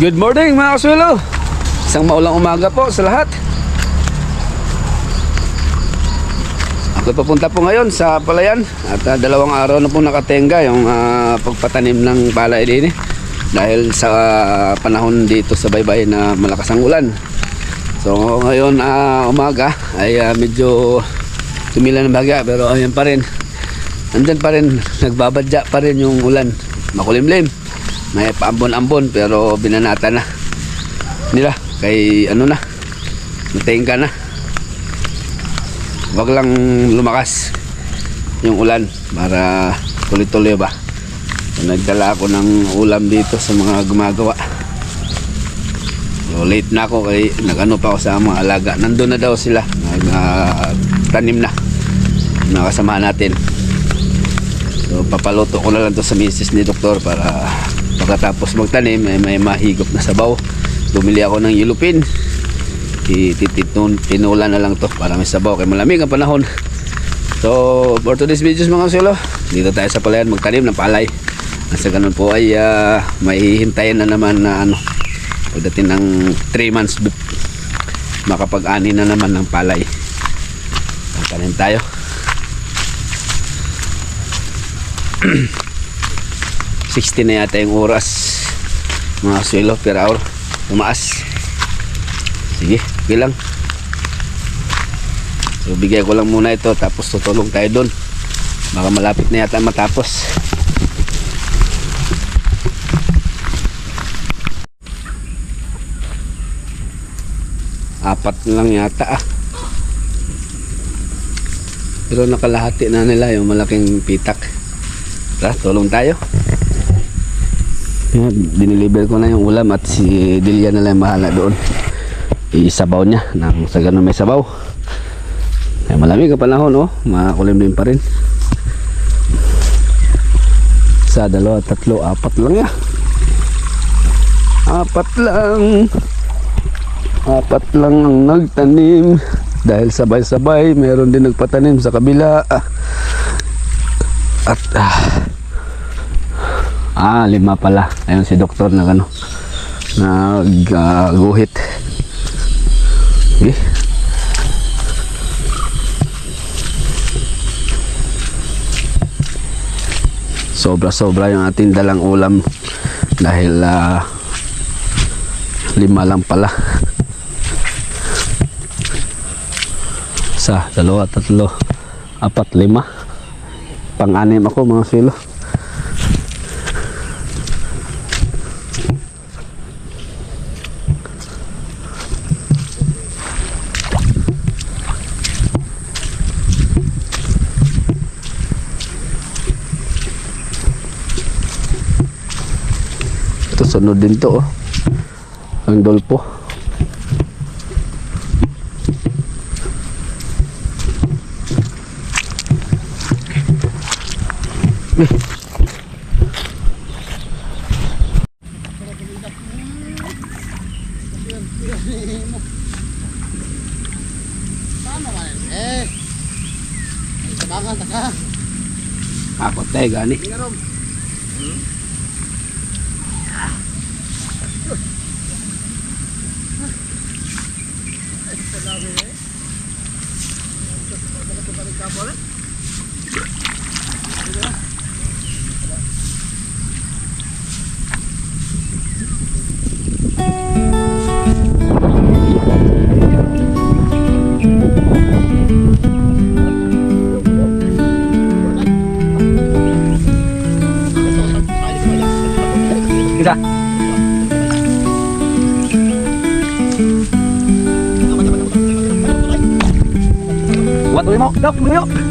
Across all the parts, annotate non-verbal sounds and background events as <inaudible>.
Good morning mga kasulo Isang maulang umaga po sa lahat. Ako papunta po ngayon sa Palayan At ah, dalawang araw na po nakatenga yung ah, pagpatanim ng palay din eh. Dahil sa ah, panahon dito sa baybay na malakas ang ulan. So ngayon ah, umaga ay ah, medyo tumila ng bagya pero ayan pa rin. Nandyan pa rin, nagbabadya pa rin yung ulan. Makulimlim may paambon-ambon pero binanata na. Nila kay ano na natain ka na. Wag lang lumakas yung ulan para tuloy-tuloy ba. Nagdala ako ng ulam dito sa mga gumagawa. So, late na ako kay nagano pa ako sa mga alaga. Nandun na daw sila. Nag ah, tanim na. Nakasama natin. So papaluto ko na lang to sa misis ni doktor para pagkatapos magtanim ay may mahigop na sabaw. Bumili ako ng yulupin. Tititun tinulan na lang to para may sabaw kay malamig ang panahon. So for today's videos mga silo dito tayo sa palayan magtanim ng palay. At sa ganun po ay uh, may hihintayin na naman na ano pagdating ng 3 months makapag-ani na naman ng palay. Tanim tayo <clears throat> 60 na yata yung oras. Mga swelo per hour. Tumaas. Sige okay lang. So bigay ko lang muna ito tapos tutulong tayo doon baka malapit na yata matapos. Apat lang yata ah. Pero nakalahati na nila yung malaking pitak. Tara tulong tayo yan, diniliver ko na yung ulam at si Delia na lang mahala doon. Iisabaw niya nang sa ganun may sabaw. Ay, malamig ang panahon, oh. Makakulimlim pa rin. Sa dalawa, tatlo, apat lang ya. Apat lang. Apat lang ang nagtanim. Dahil sabay-sabay, meron din nagpatanim sa kabila. Ah. At ah, Ah, lima pala. Ayun si doktor na ano. Nag-guhit. okay. Sobra-sobra yung ating dalang ulam dahil ah, lima lang pala. Sa dalawa, tatlo, apat, lima. Pang-anim ako mga silo. Ito sunod din to oh. Ang dolpo. Eh. Ako tayo gani. Isa. Duck me up.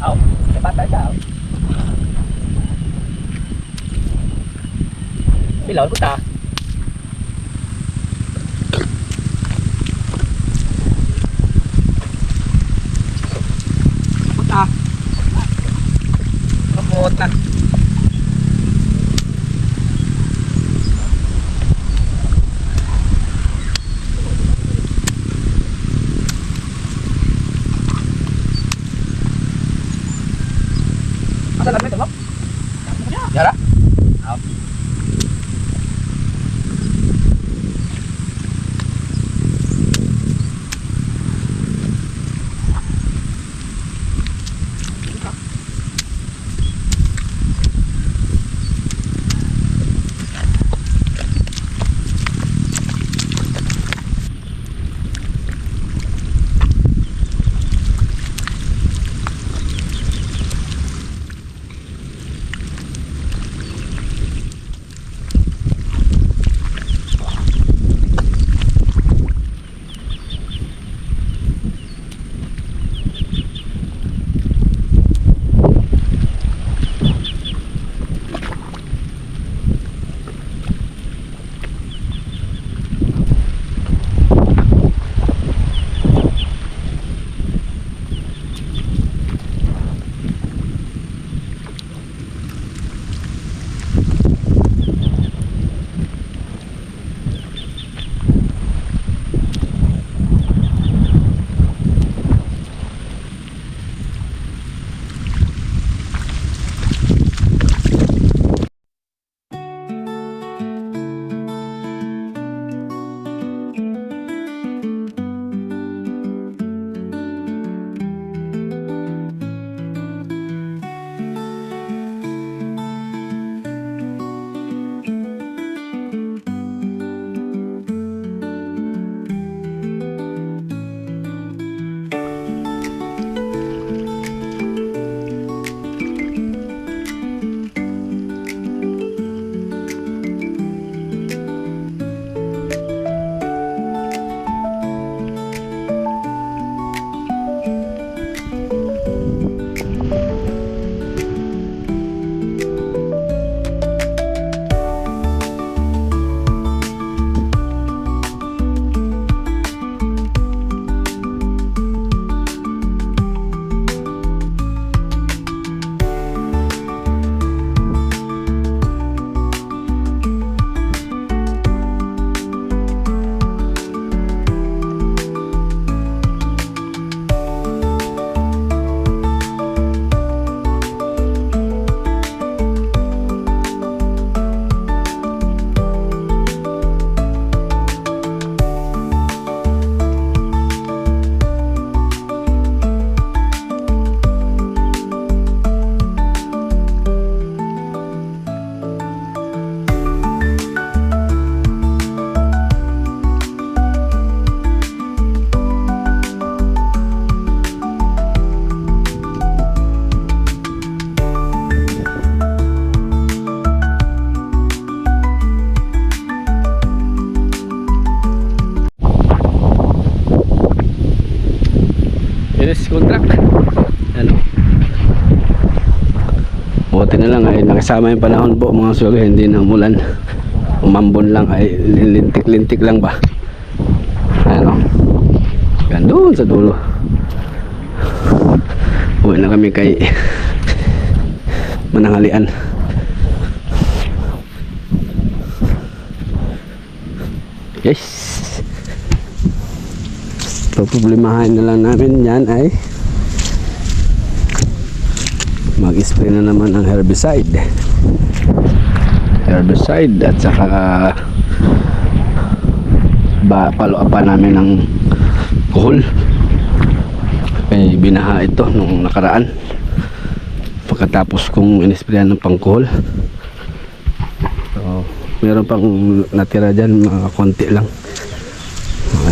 Aw, dapat tayo. Bilaw ko ta. Nakasama yung panahon po mga suga, hindi na umulan. Umambon lang ay lintik-lintik lang ba. Ano? Yan doon sa dulo. Uwi na kami kay Mananghalian. Yes. So, problemahin na lang namin yan ay mag-spray na naman ang herbicide. Herbicide at saka ba follow pa namin ng kuhol. Eh binaha ito nung nakaraan. Pagkatapos kong inisprayan ng pangkuhol. So meron pang natira dyan mga konti lang.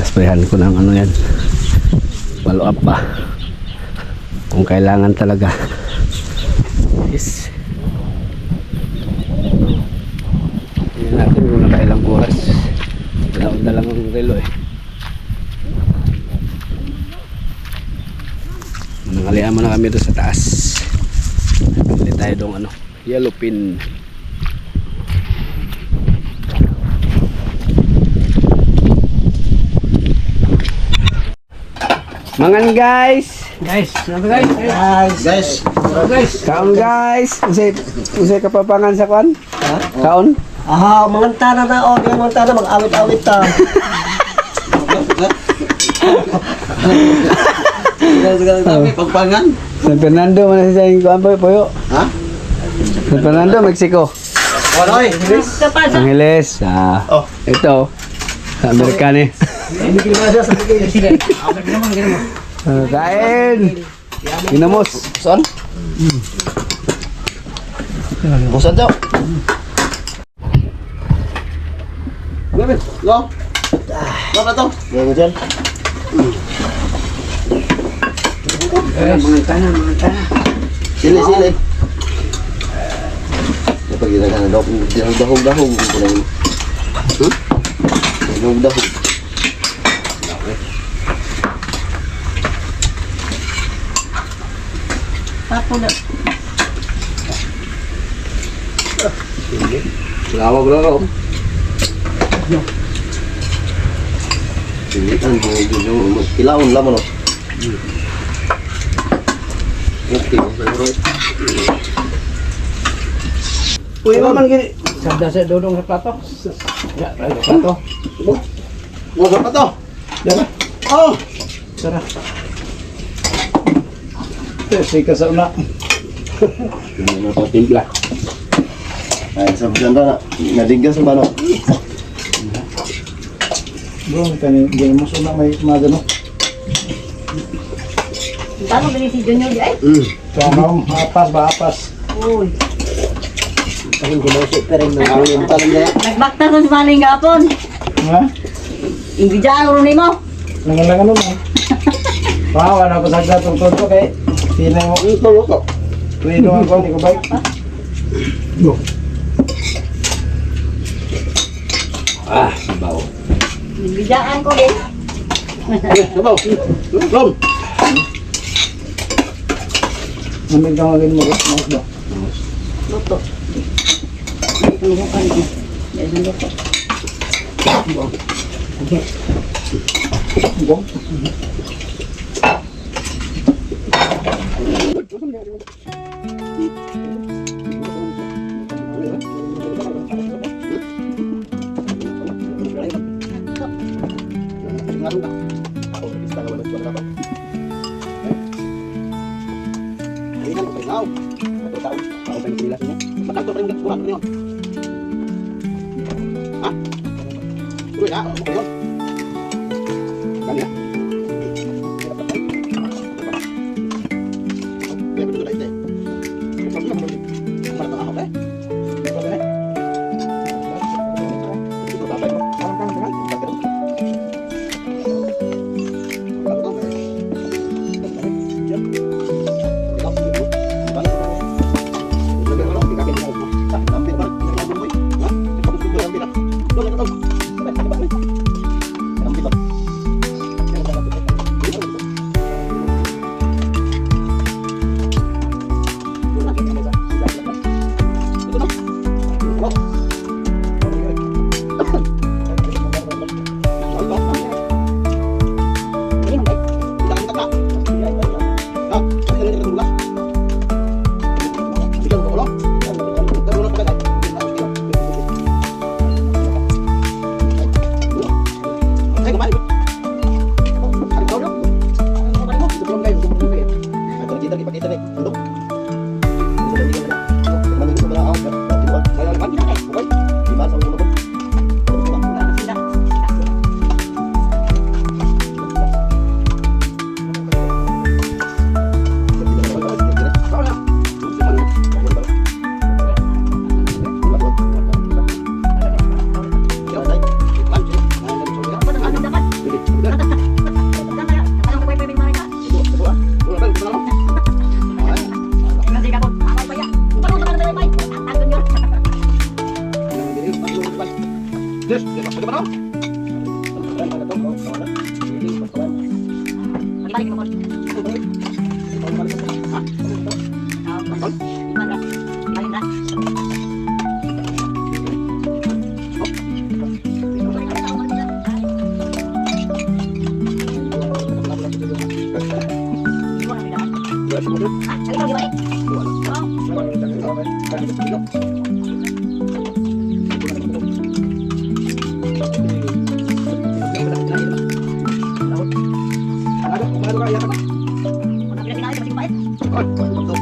Sprayan ko ng ano yan. Follow up pa. Kung kailangan talaga Yes. Tingnan natin kung nakailang oras. Dalaon na lang ang relo eh. Nangalian mo na kami doon sa taas. Bili tayo doon ano, yellow pin. Mangan guys! Guys, ano guys? Guys. Guys. guys. Kaon guys! Usay, usay kapapangan sa kwan? Kaon? Aha, manganta na na o, di manganta na mag-awit-awit ta. <laughs> Pagpangan? San Fernando man sa sayang kuan po puyo. Ha? San Fernando, Mexico. Waloy! Angeles. Ah. Oh. Ito. Sa Amerikani. Ah, Kain. Ginamos. Saan? Busan daw. Lo? Lo na to? Ganyan dyan. Mantap, mantap. Sini, sini. Dapat kita kan dahung-dahung kumpulin. Hmm? Dahung-dahung. Apa dah? Lawak lawak. Ini kan mau jadi mau kilaun lah mana? Okay, pero Uy, man gini. Sabda sa dodong sa plato. Ya, sa plato. mo pa to. Dara. Oh, Tara. Kasi ka sa una. ano pa timpla. Ay, sa ganda na nadiggan sa bano. Bro, kani di mo una may magano. Paano ba si Junior di ay? Mm. Kamo apas ba apas. Uy, Ang gumosok pero nang yung talang niya. nagbakta sa maling gapon. Ha? Ingbidyan ko nimo. Nangalang ano mo? <laughs> Bawa na ko sa gatong todo kay sino mo Ang tulo ko. tuwido ako di ko bike. Ah, sabaw. Ingbidyan ko din. Sabaw. <laughs> Rom. Lamig lang agad mo. Makdo. Luto. Dito mo ka na. Dito mo luto. Bong. Okay. Bong. Thank you. Kurang yun. Ha? Kurang na. Kurang yun. 那个麦子。です。出は、さよなら。Oh,